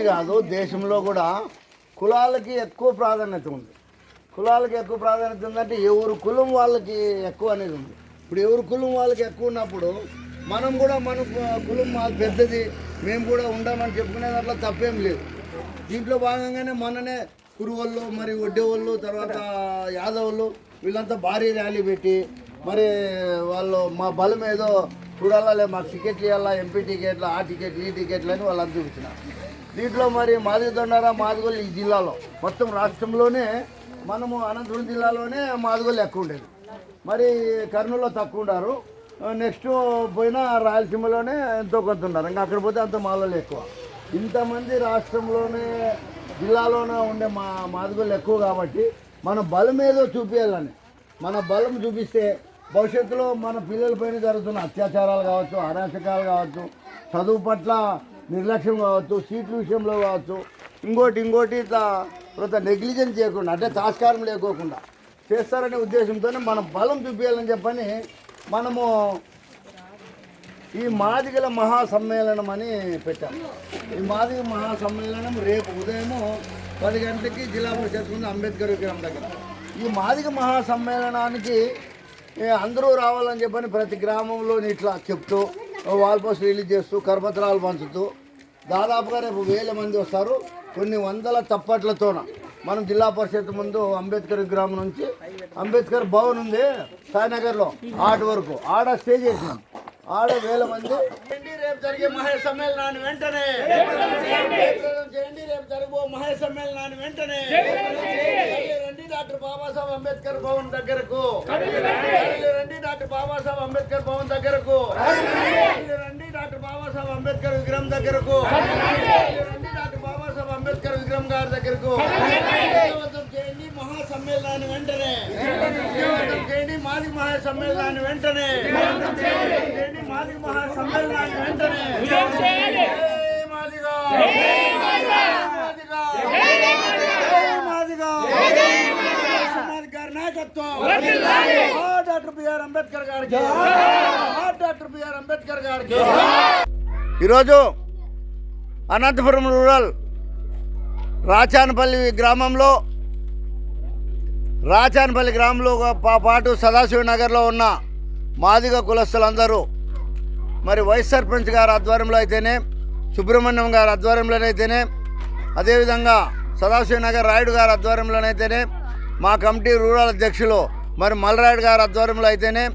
అని కాదు దేశంలో కూడా కులాలకి ఎక్కువ ప్రాధాన్యత ఉంది. కులాలకి ఎక్కువ ప్రాధాన్యత ఉందంటే ఎవరు కులం వాళ్ళకి ఎక్కువ అనేది ఉంది. ఇప్పుడు ఎవరు కులం వాళ్ళకి ఎక్కువ ఉన్నప్పుడు మనం కూడా మన కులం మాకు పెద్దది మేము కూడా ఉండమని చెప్పుకునే దాంట్లో తప్పేం లేదు. దీంట్లో భాగంగానే మొన్ననే కురువళ్ళు మరి వడ్డేవాళ్ళు తర్వాత యాదవులు వీళ్ళంతా భారీ ర్యాలీ పెట్టి మరి వాళ్ళు మా బలం ఏదో చూడాలా మాకు టికెట్లు ఇవ్వాలా ఎంపీ టికెట్లు ఆ టికెట్లు ఈ టికెట్లు అని వాళ్ళు చూపించినారు. దీంట్లో మరి మాదిగ దొండారా మాదిగోలు ఈ జిల్లాలో. మొత్తం రాష్ట్రంలోనే మనము అనంతపురం జిల్లాలోనే మాదిగోలు ఎక్కువ ఉండేది. మరి కర్నూలులో తక్కువ ఉన్నారు నెక్స్ట్ పోయినా రాయలసీమలోనే ఎంతో కొంత ఉన్నారు. ఇంకా అక్కడ పోతే అంత మాలలు ఎక్కువ. ఇంతమంది రాష్ట్రంలోనే జిల్లాలోనే ఉండే మా మాదిగోళ్ళు ఎక్కువ కాబట్టి మన బలం ఏదో చూపించాలని మన బలం చూపిస్తే భవిష్యత్తులో మన పిల్లలపైన జరుగుతున్న అత్యాచారాలు కావచ్చు అరాచకాలు కావచ్చు చదువు పట్ల నిర్లక్ష్యం కావచ్చు సీట్ల విషయంలో కావచ్చు ఇంకోటి ఇంకోటి ఇట్లా కొంత నెగ్లిజెన్స్ చేయకుండా అంటే తాస్కారం లేకోకుండా చేస్తారనే ఉద్దేశంతోనే మనం బలం చూపించాలని చెప్పని మనము ఈ మాదిగల మహాసమ్మేళనం అని పెట్టాం. ఈ మాదిగ మహాసమ్మేళనం రేపు ఉదయము పది గంటలకి జిల్లా పరిషత్ ముందు అంబేద్కర్ విగ్రహం దగ్గర. ఈ మాదిగ మహాసమ్మేళనానికి అందరూ రావాలని చెప్పని ప్రతి గ్రామంలో ఇట్లా చెప్తూ వాల్ పోస్ట్ రిలీజ్ చేస్తూ కరపత్రాలు పంచుతూ దాదాపుగా రేపు వేల మంది వస్తారు. కొన్ని వందల తప్పట్లతోన. మనం జిల్లా పరిషత్ ముందు అంబేద్కర్ విగ్రహం నుంచి అంబేద్కర్ భవన్ ఉంది సాయినగర్లో ఆట వరకు. ఆడ స్టే చేసినాం. ఆడ వేల మంది. రేపు జరిగే మహా సమ్మేళనాన్ని వెంటనే. చేయండి రేపు మహా సమ్మేళనాన్ని వెంటనే. డాక్టర్ బాబాసాహెబ్ అంబేద్కర్ భవన్ దగ్గరకు. రండి. డాక్టర్ బాబాసాహెబ్ అంబేద్కర్ భవన్ దగ్గరకు. రండి. డాక్టర్ బాబాసాహెబ్ అంబేద్కర్ విగ్రహం దగ్గరకు. రండి. డాక్టర్ బాబాసాహెబ్ అంబేద్కర్ విగ్రహం గారి దగ్గరకు. చేయండి మహా సమ్మేళనాన్ని వెంటనే. చేయండి. మాది మహా సమ్మేళనాన్ని వెంటనే. చేయండి. మాది మహా సమ్మేళనాన్ని వెంటనే మాదిగా సమాజ్ గారి నాయకత్వం. ఆ డాక్టర్ బిఆర్ అంబేద్కర్ గారికి. ఆ డాక్టర్ బిఆర్ అంబేద్కర్ గారికి. ఈరోజు అనంతపురం రూరల్ రాచానపల్లి గ్రామంలో రాచానపల్లి గ్రామంలో పాటు సదాశివ నగర్లో ఉన్న మాదిగ కులస్తులందరూ మరి వైస్ సర్పంచ్ గారి ఆధ్వర్యంలో అయితేనే సుబ్రహ్మణ్యం గారి ఆధ్వర్యంలోనైతేనే అదేవిధంగా సదాశివ నగర్ రాయుడు గారి ఆధ్వర్యంలోనైతేనే మా కమిటీ రూరల్ అధ్యక్షులు మరి మల్రాయుడు గారి ఆధ్వర్యంలో అయితేనే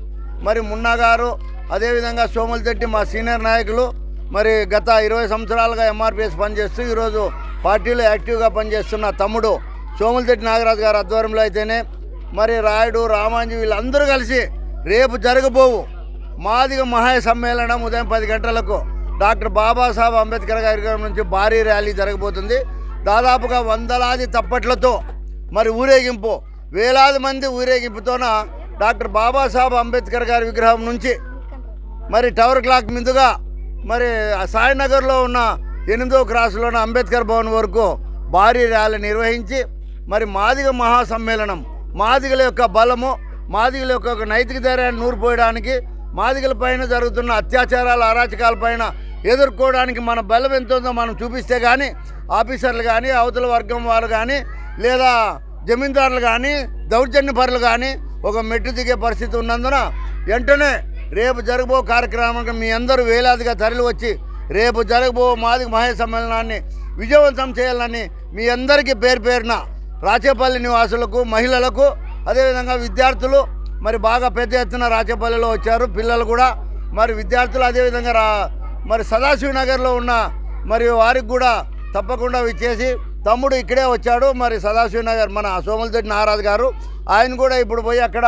మరి మున్నా గారు అదేవిధంగా సోములతెట్టి మా సీనియర్ నాయకులు మరి గత ఇరవై సంవత్సరాలుగా ఎంఆర్పిఎస్ పనిచేస్తూ ఈరోజు పార్టీలో యాక్టివ్గా పనిచేస్తున్న తమ్ముడు సోములతెట్టి నాగరాజు గారి ఆధ్వర్యంలో అయితేనే మరి రాయుడు రామాంజీ వీళ్ళందరూ కలిసి రేపు జరగబోవు మాదిగ మహా సమ్మేళనం ఉదయం పది గంటలకు డాక్టర్ బాబాసాహెబ్ అంబేద్కర్ గారి నుంచి భారీ ర్యాలీ జరగబోతుంది. దాదాపుగా వందలాది తప్పట్లతో మరి ఊరేగింపు. వేలాది మంది ఊరేగింపుతోన డాక్టర్ బాబాసాహెబ్ అంబేద్కర్ గారి విగ్రహం నుంచి మరి టవర్ క్లాక్ మీదుగా మరి ఆ సాయినగర్లో ఉన్న ఎనిమిదో క్రాసులోన అంబేద్కర్ భవన్ వరకు భారీ ర్యాలీ నిర్వహించి మరి మాదిగ మహాసమ్మేళనం మాదిగల యొక్క బలము మాదిగల యొక్క నైతిక ధైర్యాన్ని నూరిపోయడానికి మాదిగల పైన జరుగుతున్న అత్యాచారాల అరాచకాల పైన ఎదుర్కోవడానికి మన బలం ఎంత ఉందో మనం చూపిస్తే కానీ ఆఫీసర్లు కానీ అవతల వర్గం వారు కానీ లేదా జమీందారులు కానీ దౌర్జన్యపరులు కానీ ఒక మెట్టు దిగే పరిస్థితి ఉన్నందున వెంటనే రేపు జరగబో కార్యక్రమానికి మీ అందరూ వేలాదిగా తరలి వచ్చి రేపు జరగబో మాదిక మహేష్ సమ్మేళనాన్ని విజయవంతం చేయాలని మీ అందరికీ పేరు పేరున రాచేపల్లి నివాసులకు మహిళలకు అదేవిధంగా విద్యార్థులు మరి బాగా పెద్ద ఎత్తున రాచేపల్లిలో వచ్చారు పిల్లలు కూడా మరి విద్యార్థులు అదేవిధంగా రా మరి సదాశివనగర్లో ఉన్న మరి వారికి కూడా తప్పకుండా ఇచ్చేసి తమ్ముడు ఇక్కడే వచ్చాడు. మరి సదాశివ నగర్ మన సోమలతోటి నారాజు గారు ఆయన కూడా ఇప్పుడు పోయి అక్కడ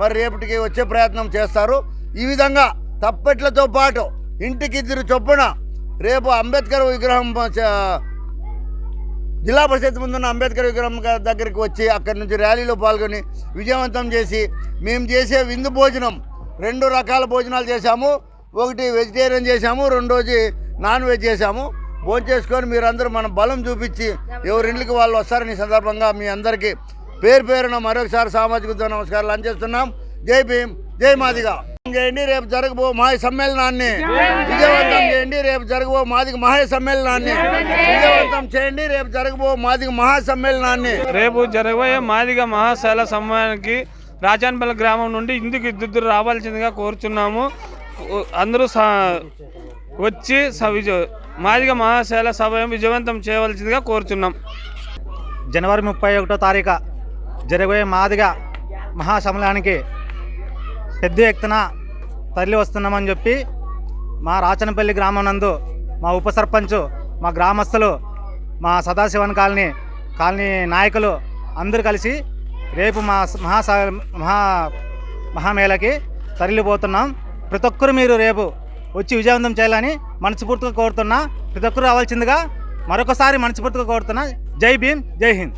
మరి రేపటికి వచ్చే ప్రయత్నం చేస్తారు. ఈ విధంగా తప్పెట్లతో పాటు ఇంటికి ఇద్దరు చొప్పున రేపు అంబేద్కర్ విగ్రహం జిల్లా పరిషత్ ముందున్న అంబేద్కర్ విగ్రహం దగ్గరికి వచ్చి అక్కడి నుంచి ర్యాలీలో పాల్గొని విజయవంతం చేసి మేము చేసే విందు భోజనం రెండు రకాల భోజనాలు చేశాము. ఒకటి వెజిటేరియన్ చేశాము రెండోది నాన్ వెజ్ చేశాము. భోజనం చేసుకొని మీరందరూ మన బలం చూపించి ఎవరింటికి వాళ్ళు వస్తారని సందర్భంగా మీ అందరికీ పేరు పేరున మరొకసారి సామాజిక నమస్కారాలు అందజేస్తున్నాం. జై భీమ్ జై మాదిగా. చేయండి రేపు జరగబో మహా సమ్మేళనాన్ని. విజయవంతం చేయండి రేపు జరగబో మాదిగ మహా సమ్మేళనాన్ని. విజయవంతం చేయండి రేపు జరగబో మాదిగ మహా సమ్మేళనాన్ని. రేపు జరగబోయే మాదిగ మహాశాల సమ్మేళనానికి రాజాన్పల్లి గ్రామం నుండి ఇందుకు ఇద్దరు రావాల్సిందిగా కోరుచున్నాము. అందరూ వచ్చి స- మాదిగ మహాశాల సభ విజయవంతం చేయవలసిందిగా కోరుచున్నాం. జనవరి ముప్పై ఒకటో తారీఖు జరగబోయే మాదిగ మహాశమలానికి పెద్ద ఎత్తున తరలి వస్తున్నామని చెప్పి మా రాచనపల్లి గ్రామం నందు మా ఉప సర్పంచ్ మా గ్రామస్తులు మా సదాశివన్ కాలనీ కాలనీ నాయకులు అందరూ కలిసి రేపు మా మహాసా మహా మహామేళకి తరలిపోతున్నాం. ప్రతి ఒక్కరు మీరు రేపు వచ్చి విజయవంతం చేయాలని మనస్ఫూర్తిగా కోరుతున్నా. ప్రతి ఒక్కరు రావాల్సిందిగా మరొకసారి మనస్ఫూర్తిగా కోరుతున్నా. జై భీమ్ జై హింద్.